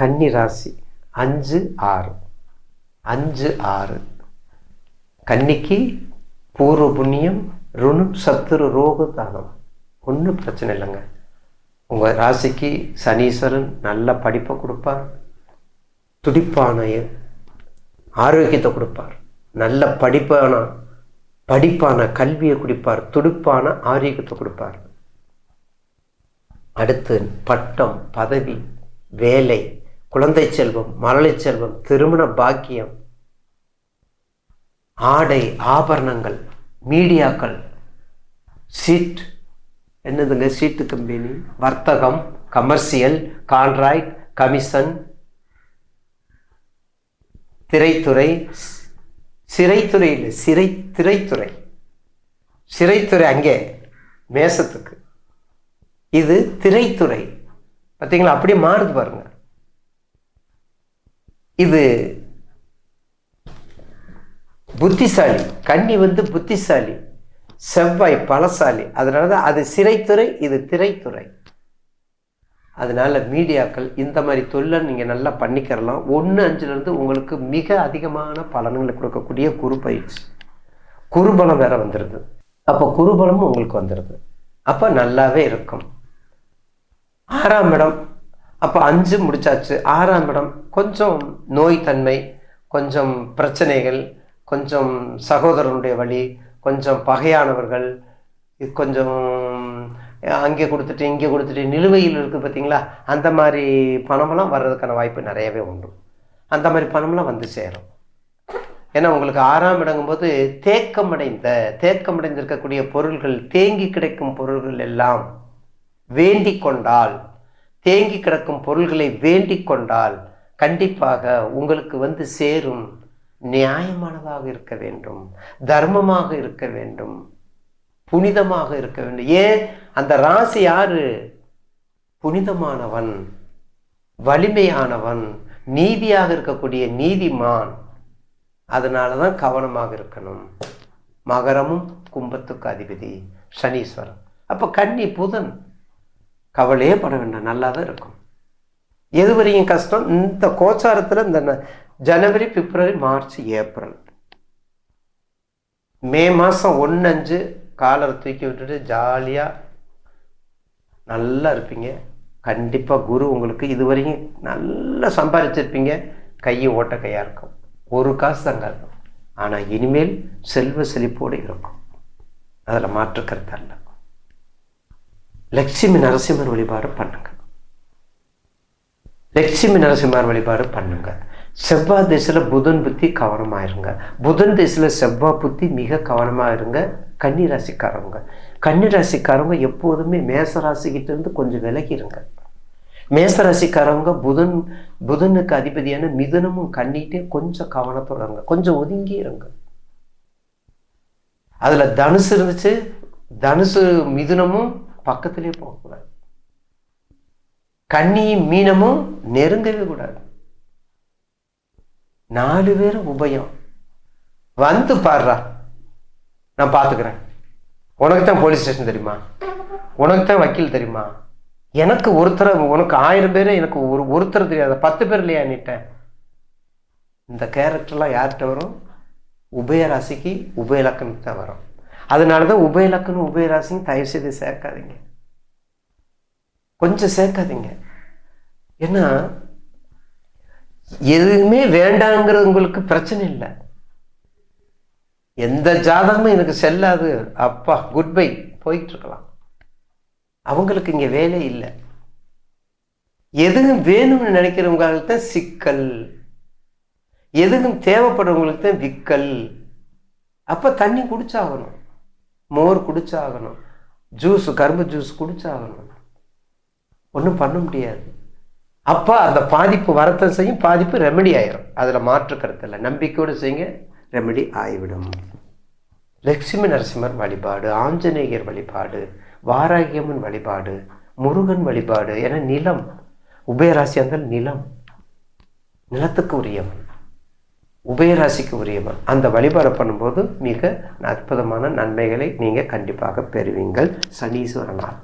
கன்னி ராசி அஞ்சு ஆறு. அஞ்சு ஆறு. கன்னிக்கு பூர்வ புண்ணியம் ருணம் சத்துரு ரோக தானம் ஒன்றும் பிரச்சனை இல்லைங்க. உங்கள் ராசிக்கு சனீஸ்வரன் நல்ல படிப்பை கொடுப்பார். துடிப்பான ஆரோக்கியத்தை கொடுப்பார். நல்ல படிப்பான படிப்பான கல்வியை கொடுப்பார். துடிப்பான ஆரோக்கியத்தை கொடுப்பார். அடுத்து பட்டம் பதவி வேலை குழந்தை செல்வம் மரளை செல்வம் திருமண பாக்கியம் ஆடை ஆபரணங்கள் மீடியாக்கள் சீட் என்னதுங்க சீட்டு கம்பெனி? வர்த்தகம் கமர்ஷியல் கான்ட்ராக்ட் கமிஷன் திரைத்துறை சிறைத்துறை இல்லை சிறை திரைத்துறை. சிறைத்துறை அங்கே மேசத்துக்கு. இது திரைத்துறை. பார்த்தீங்களா அப்படியே மாறுது பாருங்கள் இது புத்திசாலி கன்னி வந்து புத்திசாலி செவ்வாய் பலசாலி. அதனால தான் அது சிறைத்துறை இது திரைத்துறை. அதனால மீடியாக்கள் இந்த மாதிரி தொழிலை நீங்கள் நல்லா பண்ணிக்கிறலாம். ஒன்று அஞ்சுலேருந்து உங்களுக்கு மிக அதிகமான பலன்களை கொடுக்கக்கூடிய குரு பயிற்சி. குருபலம் வேற வந்துடுது அப்போ குருபலமும் உங்களுக்கு வந்துடுது அப்போ நல்லாவே இருக்கும். ஆறாம் இடம் அப்போ அஞ்சு முடிச்சாச்சு. ஆறாம் இடம் கொஞ்சம் நோய் தன்மை கொஞ்சம் பிரச்சனைகள் கொஞ்சம் சகோதரனுடைய வழி கொஞ்சம் பகையானவர்கள் இது கொஞ்சம் அங்கே கொடுத்துட்டு இங்கே கொடுத்துட்டு நிலுவையில் இருக்குது பார்த்தீங்களா அந்த மாதிரி பணமெல்லாம் வர்றதுக்கான வாய்ப்பு நிறையவே உண்டு. அந்த மாதிரி பணம்லாம் வந்து சேரும். ஏன்னா உங்களுக்கு ஆறாம் இடங்கும்போது தேக்கமடைந்த தேக்கமடைந்திருக்கக்கூடிய பொருள்கள் தேங்கி கிடைக்கும் பொருள்கள் எல்லாம் வேண்டிக் கொண்டால் தேங்கி கிடக்கும் பொருள்களை வேண்டிக் கொண்டால் கண்டிப்பாக உங்களுக்கு வந்து சேரும் நியாயமானதாக இருக்க வேண்டும் தர்மமாக இருக்க வேண்டும் புனிதமாக இருக்க வேண்டும். ஏன்? அந்த ராசி யாரு? புனிதமானவன் வலிமையானவன் நீதியாக இருக்கக்கூடிய நீதிமான். அதனால தான் கவனமாக இருக்கணும். மகரமும் கும்பத்துக்கு அதிபதி சனீஸ்வரன். அப்போ கன்னி புதன். கவலையே பட வேண்டாம் நல்லா தான் இருக்கும். எது வரையும் கஷ்டம்? இந்த கோச்சாரத்தில் இந்த ஜனவரி பிப்ரவரி மார்ச் ஏப்ரல். மே மாதம் ஒன்று அஞ்சு காலரை தூக்கி விட்டுட்டு ஜாலியாக நல்லா இருப்பீங்க. கண்டிப்பாக குரு உங்களுக்கு இது வரைக்கும் நல்லா சம்பாதிச்சிருப்பீங்க கையை ஓட்ட கையாக இருக்கும். ஒரு காசு தாங்க இருக்கும் ஆனால் இனிமேல் செல்வ செழிப்போடு இருக்கும். அதில் மாற்று கருத்து லட்சுமி நரசிம்மர் வழிபாடு பண்ணுங்க. லட்சுமி நரசிம்மர் வழிபாடு பண்ணுங்க. செவ்வாய் திசையில் புதன் புத்தி கவனமாக இருங்க. புதன் திசையில் செவ்வாய் புத்தி மிக கவனமாக இருங்க. கன்னி ராசிக்காரவங்க கன்னி ராசிக்காரவங்க எப்போதுமே மேச ராசிக்கிட்ட இருந்து கொஞ்சம் விலகி இருங்க மேச ராசிக்காரவங்க புதன் புதனுக்கு அதிபதியான மிதுனமும் கண்ணிட்டே கொஞ்சம் கவனத்தோட இருங்க. கொஞ்சம் ஒதுங்கி இருங்க. அதில் தனுசு இருந்துச்சு. தனுசு மிதுனமும் பக்கத்திலே போகக்கூடாது. கண்ணியும் மீனமும் நெருங்கவே கூடாது. நாலு பேரும் உபயம். வந்து பாடுறா நான் பார்த்துக்கிறேன் உனக்கு தான் போலீஸ் ஸ்டேஷன் தெரியுமா? உனக்கு தான் வக்கீல் தெரியுமா? எனக்கு ஒருத்தரை உனக்கு ஆயிரம் பேர் எனக்கு ஒரு ஒருத்தர் தெரியாத பத்து பேர் இல்லையா நீட்டேன் இந்த கேரக்டர்லாம் யார்கிட்ட வரும்? உபயராசிக்கு உபயலக்கணம் தான் வரும். அதனால தான் உபயலக்கணம் உபயராசியும் தயவு செய்து சேர்க்காதீங்க. கொஞ்சம் சேர்க்காதீங்க. ஏன்னா எதுவுமே வேண்டாங்கிறது உங்களுக்கு பிரச்சனை இல்லை. எந்த ஜாதகமும் எனக்கு செல்லாது. அப்பா குட் பை போயிட்டு இருக்கலாம் அவங்களுக்கு இங்கே வேலை இல்லை. எதுவும் வேணும்னு நினைக்கிறவங்களுக்கு தான் சிக்கல். எதுவும் தேவைப்படுறவங்களுக்கு தான் விக்கல். அப்போ தண்ணி குடிச்சாகணும். மோர் குடிச்சாகணும். ஜூஸ் கரும்பு ஜூஸ் குடிச்சாகணும். ஒன்றும் பண்ண முடியாது. அப்போ அந்த பாதிப்பு வரத்தை செய்யும் பாதிப்பு ரெமெடி ஆயிரும். அதில் மாற்று கருத்து இல்லை. நம்பிக்கையோடு செய்யுங்க ரெமெடி ஆகிவிடும். லட்சுமி நரசிம்மர் வழிபாடு ஆஞ்சநேயர் வழிபாடு வாராகியம்மன் வழிபாடு முருகன் வழிபாடு என நிலம் உபயராசி இருந்தால் நிலம் நிலத்துக்கு உரியவன் உபயராசிக்கு உரியவன் அந்த வழிபாடு பண்ணும்போது மிக அற்புதமான நன்மைகளை நீங்கள் கண்டிப்பாக பெறுவீங்கள். சனீஸ்வரனால்